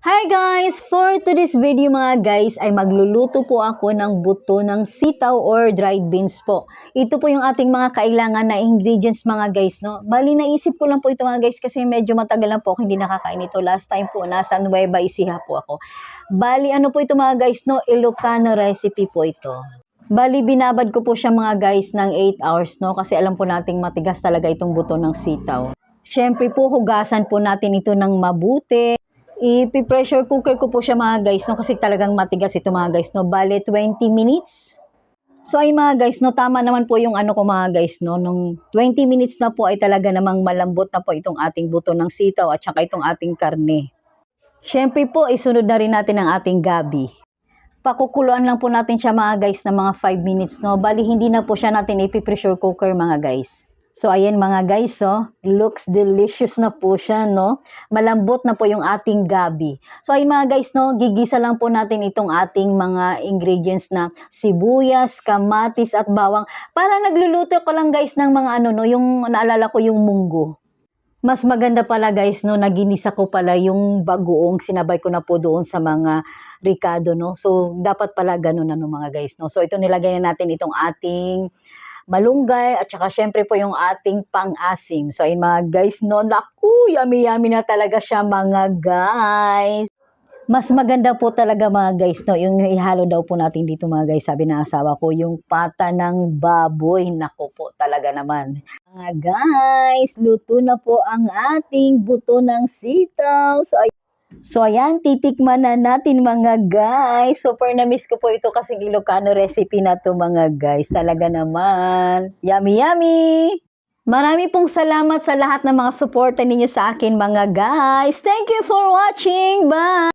Hi guys! For today's video mga guys ay magluluto po ako ng buto ng sitaw or dried beans po. Ito po yung ating mga kailangan na ingredients mga guys. No? Bali naisip ko lang po ito mga guys kasi medyo matagal lang po hindi nakakain ito. Last time po nasa Nueva Ecija po ako. Bali ano po ito mga guys no? Ilocano recipe po ito. Bali, binabad ko po siya mga guys ng 8 hours, no? Kasi alam po nating matigas talaga itong buto ng sitaw. Siyempre po, hugasan po natin ito ng mabuti. I-pressure cooker ko po siya mga guys, no? Kasi talagang matigas ito mga guys, no? Bale, 20 minutes. So ay mga guys, no, tama naman po yung ano ko mga guys, no, nung 20 minutes na po ay talaga namang malambot na po itong ating buto ng sitaw at saka itong ating karne. Siyempre po, isunod na rin natin ang ating gabi. Pakukuluan lang po natin siya mga guys na mga 5 minutes, no. Bali, hindi na po siya natin ipi-pressure cooker mga guys. So, ayan mga guys, oh. Looks delicious na po siya, no. Malambot na po yung ating gabi. So, ayun mga guys, no. Gigisa lang po natin itong ating mga ingredients na sibuyas, kamatis, at bawang. Para nagluluto ko lang guys ng mga ano, no. Yung naalala ko yung munggo. Mas maganda pala guys, no, naginisa ko pala yung bagoong, sinabay ko na po doon sa mga ricado, no. So, dapat pala ganun ano mga guys, no. So, ito nilagay na natin itong ating malunggay at saka syempre po yung ating pang-asim. So, ayun mga guys, no, naku, yummy-yummy na talaga siya mga guys. Mas maganda po talaga mga guys, no, yung ihalo daw po natin dito mga guys, sabi ng asawa ko, yung pata ng baboy, nako po talaga naman. Mga guys, luto na po ang ating buto ng sitaw. So, ay- So ayan, titikman na natin mga guys. Super na-miss ko po ito kasi Ilocano recipe na to mga guys. Talaga naman. Yummy, yummy! Marami pong salamat sa lahat ng mga suporta ninyo sa akin mga guys. Thank you for watching. Bye!